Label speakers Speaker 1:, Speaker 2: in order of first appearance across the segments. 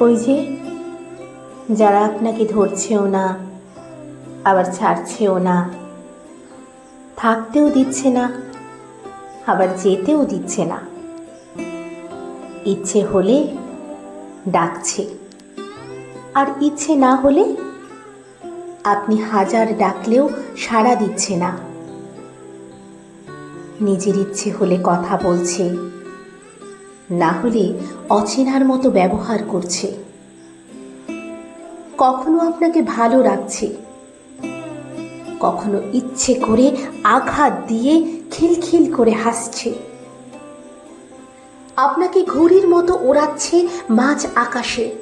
Speaker 1: ওই যে, যারা আপনাকে ধরছেও না, আবার ছাড়ছেও না, থাকতেও দিচ্ছে না, আবার যেতেও দিচ্ছে না। ইচ্ছে হলে ডাকছে, আর ইচ্ছে না হলে আপনি হাজার ডাকলেও সাড়া দিচ্ছে না। নিজের ইচ্ছে হলে কথা বলছে। না হলে অচেনার মতো ব্যবহার করছে। কখনো আপনাকে ভালো রাখছে। কখনো ইচ্ছে করে আঘাত দিয়ে খিলখিল করে হাসছে। আপনাকে ঘুড়ির মতো ওড়াচ্ছে মাঝ আকাশে।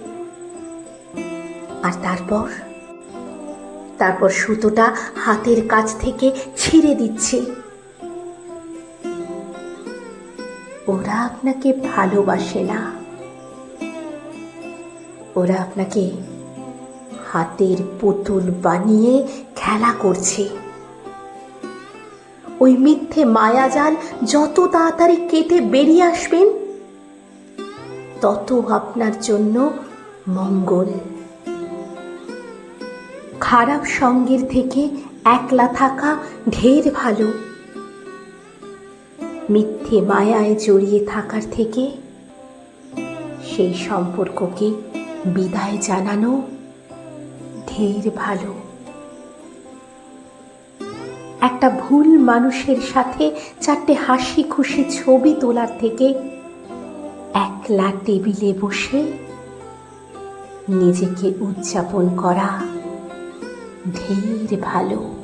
Speaker 1: আর তারপর? তারপর সুতোটা হাতের কাছ থেকে ছিঁড়ে দিচ্ছে। ওরা আপনাকে ভালোবাসে না। ওরা আপনাকে হাতের পুতুল বানিয়ে খেলা করছে। ওই মিথ্যে মায়াজাল যত তাড়াতাড়ি কেটে বেরিয়ে আসবেন, তত আপনার জন্য মঙ্গল। খারাপ সঙ্গের থেকে একলা থাকা ঢের ভালো। মিথ্যে মায়ায় জড়িয়ে থাকার থেকে সেই সম্পর্ককে বিদায় জানানো ঢের ভালো। একটা ভুল মানুষের সাথে চারটে হাসি খুশি ছবি তোলার থেকে একলা টেবিলে বসে নিজেকে উদযাপন করা ঢের ভালো।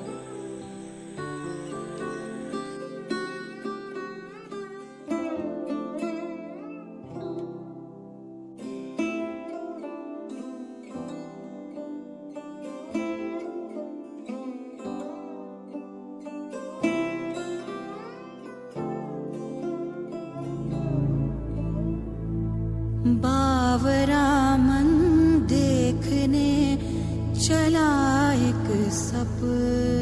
Speaker 2: राम देखने चला एक सपना।